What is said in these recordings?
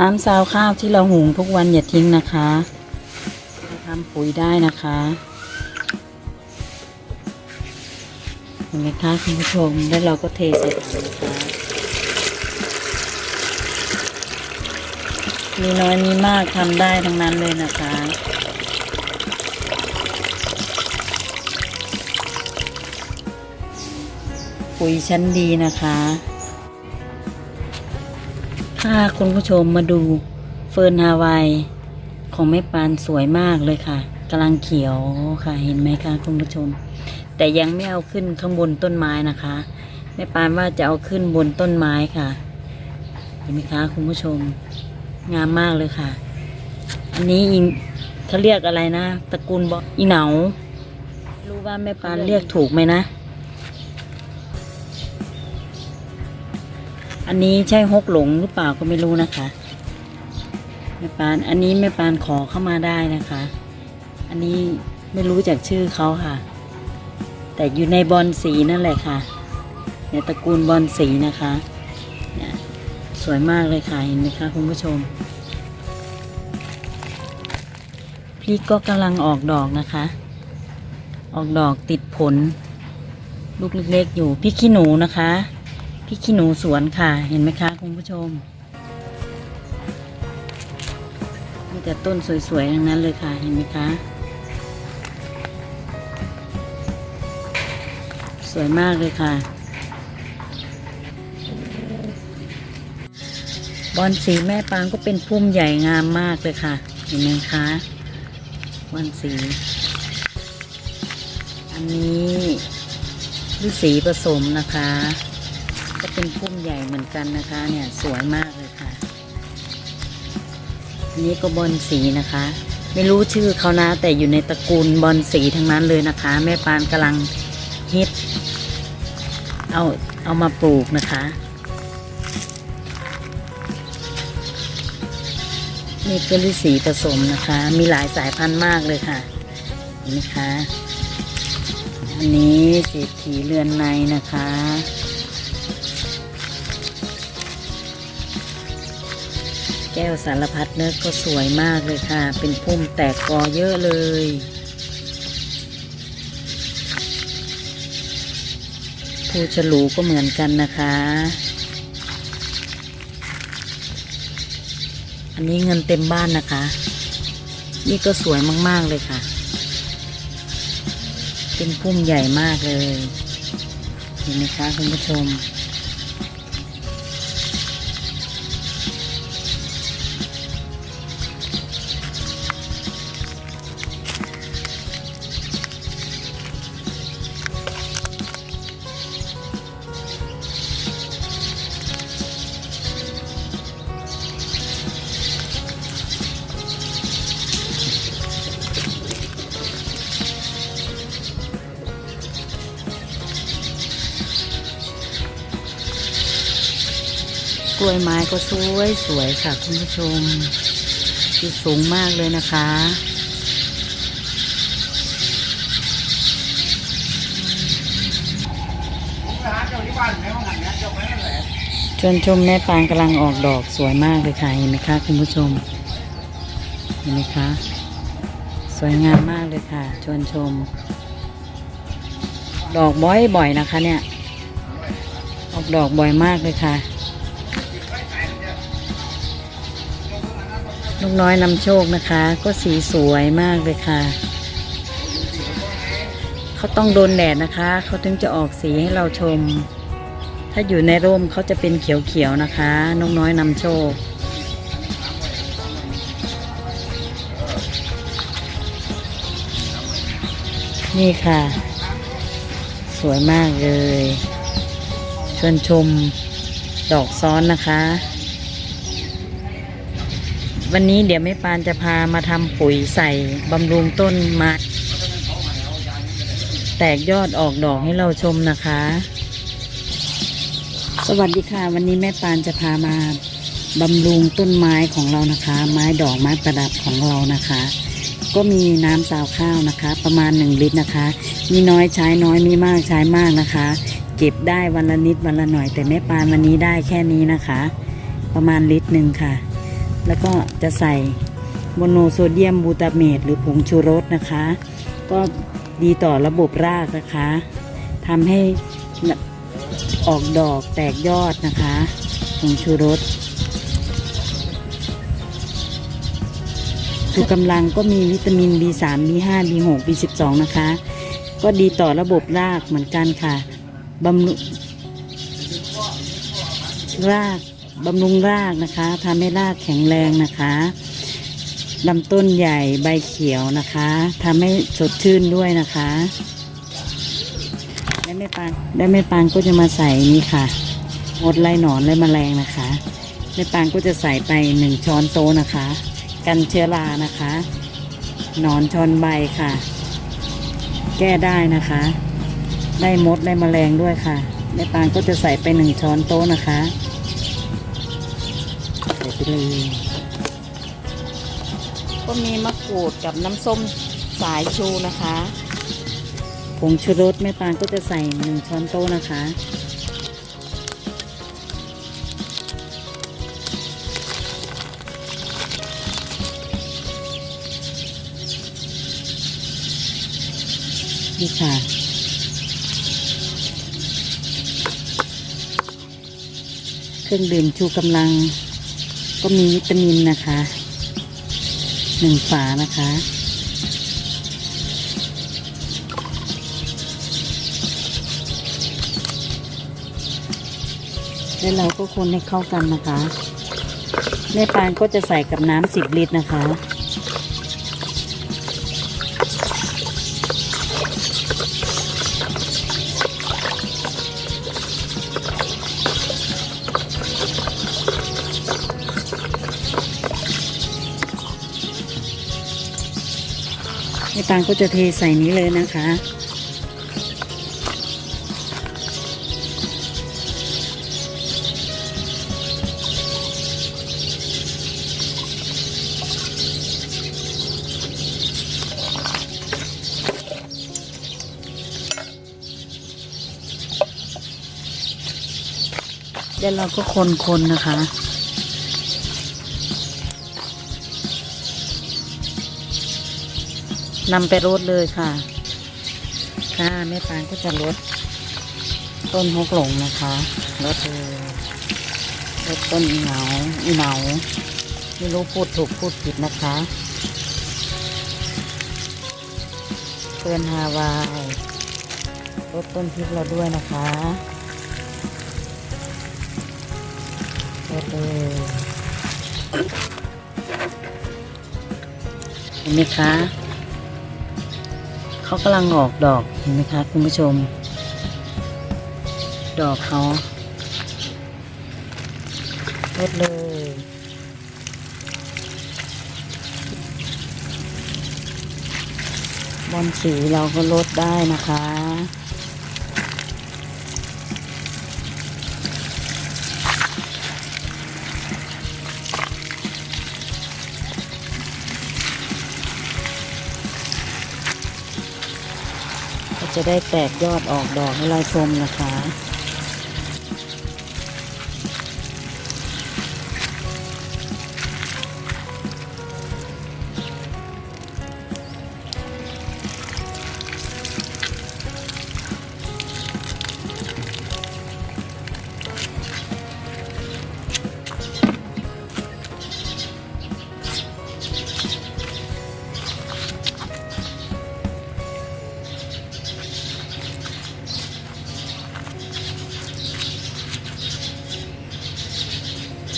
น้ำซาวข้าวที่เราหุงทุกวันอย่าทิ้งนะคะทำปุ๋ยได้นะคะเห็นไหมคะคุณผู้ชมแล้วเราก็เทใส่ถังนะคะมีน้อยมีมากทำได้ทั้งนั้นเลยนะคะปุ๋ยชั้นดีนะคะ ถ้าคุณผู้ชมมาดูเฟิร์นฮาวายของแม่ปานสวยมากเลยค่ะกำลังเขียวค่ะเห็นไหมคะคุณผู้ชม แต่ยังไม่เอาขึ้นข้างบนต้นไม้นะคะแม่ปานว่าจะเอาขึ้นบนต้นไม้ค่ะ เห็นไหมคะคุณผู้ชม งามมากเลยค่ะ อันนี้อิงเขาเรียกอะไรนะตระกูลบอกอีเหนารู้ว่าแม่ปานเรียกถูกไหมนะ อันนี้ใช่ฮกหลงหรือเปล่าก็ไม่รู้นะคะแม่ปานอันนี้แม่ปานขอเข้ามาได้นะคะ อันนี้ไม่รู้จากชื่อเขาค่ะ แต่อยู่ในบอลสีนั่นแหละค่ะ ในตระกูลบอลสีนะคะเนี่ยสวยมากเลยค่ะเห็นไหมคะคุณผู้ชมพริกก็กำลังออกดอกนะคะ ออกดอกติดผล ลูกเล็กๆอยู่พริกขี้หนูนะคะ ริกขี้หนูสวนค่ะ เห็นไหมคะคุณผู้ชม มีแต่ต้นสวยๆทั้งนั้นเลยค่ะ เห็นไหมคะ สวยมากเลยค่ะ บอนสีแม่ปางก็เป็นพุ่มใหญ่งามมากเลยค่ะ เห็นไหมคะบอนสี อันนี้ฤาษีผสมนะคะ ก็เป็นพุ่มใหญ่เหมือนกันนะคะเนี่ยสวยมากเลยค่ะอันนี้ก็บอนสีนะคะ ไม่รู้ชื่อเขานะ แต่อยู่ในตระกูลบอนสีทั้งนั้นเลยนะคะ แม่ปานกำลังฮิตเอาเอามาปลูกนะคะนี่ก็ฤาษีผสมนะคะ มีหลายสายพันธุ์มากเลยค่ะนไหมคะ อันนี้เศรษฐีเรือนในนะคะ แก้วสารพัดเนื้อก็สวยมากเลยค่ะ เป็นพุ่มแตกกอเยอะเลยภูฉลูก็เหมือนกันนะคะ อันนี้เงินเต็มบ้านนะคะ นี่ก็สวยมาก ๆ เลยค่ะ เป็นพุ่มใหญ่มากเลย เห็นไหมคะคุณผู้ชม กล้วยไม้ก็สวยสวยค่ะคุณผู้ชมคือสูงมากเลยนะคะ ชวนชมแม่ปางกำลังออกดอกสวยมากเลยค่ะเห็นไหมคะคุณผู้ชม เห็นไหมคะ สวยงามมากเลยค่ะ ชวนชม ดอกบ่อยๆนะคะเนี่ย ออกดอกบ่อยมากเลยค่ะ ลูกน้อยนำโชคนะคะ ก็สีสวยมากเลยค่ะ เขาต้องโดนแดดนะคะ เขาถึงจะออกสีให้เราชม ถ้าอยู่ในร่มเขาจะเป็นเขียวๆนะคะ นกน้อยนำโชคนี่ค่ะ สวยมากเลยชวนชมดอกซ้อนนะคะ วันนี้เดี๋ยวแม่ปานจะพามาทำปุ๋ยใส่บำรุงต้นไม้แตกยอดออกดอกให้เราชมนะคะ สวัสดีค่ะ วันนี้แม่ปานจะพามาบำรุงต้นไม้ของเรานะคะ ไม้ดอกไม้ประดับของเรานะคะ ก็มีน้ำซาวข้าวนะคะ ประมาณหนึ่งลิตรนะคะ มีน้อยใช้น้อยมีมากใช้มากนะคะ เก็บได้วันละนิดวันละหน่อย แต่แม่ปานวันนี้ได้แค่นี้นะคะ ประมาณลิตรหนึ่งค่ะ แล้วก็จะใส่โมโนโซเดียมบูตาเมตหรือผงชูรสนะคะ ก็ดีต่อระบบรากนะคะทำให้ออกดอกแตกยอดนะคะผงชูรสชูกำลังก็มีวิตามิน B3 B5 B6 B12 นะคะ ก็ดีต่อระบบรากเหมือนกันค่ะบำรุงราก บำรุงรากนะคะทำให้รากแข็งแรงนะคะลำต้นใหญ่ใบเขียวนะคะทำให้สดชื่นด้วยนะคะได้ไม่ปานได้ไม่ปานก็จะมาใส่นี่ค่ะงดไล่หนอนไล่แมลงนะคะแม่ปานก็จะใส่ไปหนึ่งช้อนโต๊ะนะคะ กันเชื้อรานะคะหนอนช้อนใบค่ะ แก้ได้นะคะ ได้มดได้แมลงด้วยค่ะแม่ปานก็จะใส่ไปหนึ่งช้อนโต๊ะนะคะ ใส่ไปเลย ก็มีมะกรูดกับน้ำส้มสายชูนะคะผงชูรสแม่ปานก็จะใส่หนึ่งช้อนโต๊ะนะคะ นี่ค่ะ เครื่องดื่มชูกำลัง ก็มีวิตามินนะคะหนึ่งฝานะคะ แล้วเราก็คนให้เข้ากันนะคะแม่ปานก็จะใส่กับน้ำสิบลิตรนะคะ แม่ปานก็จะเทใส่นี้เลยนะคะ เดี๋ยวเราก็คนๆนะคะ นำไปรดเลยค่ะ ค่ะแม่ปานก็จะรดต้นฮกหลงนะคะรดเลยรดต้นเหนาเหนาไม่รู้พูดถูกพูดผิดนะคะเพื่อนฮาวายรดต้นพริกเราด้วยนะคะรดเลยเห็นไหมคะ เขากำลังออกดอกเห็นไหมคะคุณผู้ชม ดอกเขาลดเลย บอลสีเราก็ลดได้นะคะ จะได้แตกยอดออกดอกให้เราชมนะคะ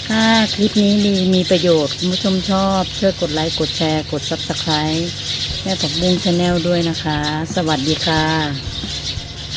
ถ้าคลิปนี้ดีมีประโยชน์คุณผู้ชมชอบ ช่วยกดไลค์ กดแชร์ กด Subscribe แม่ผักบุ้งชาแนลด้วยนะคะ สวัสดีค่ะ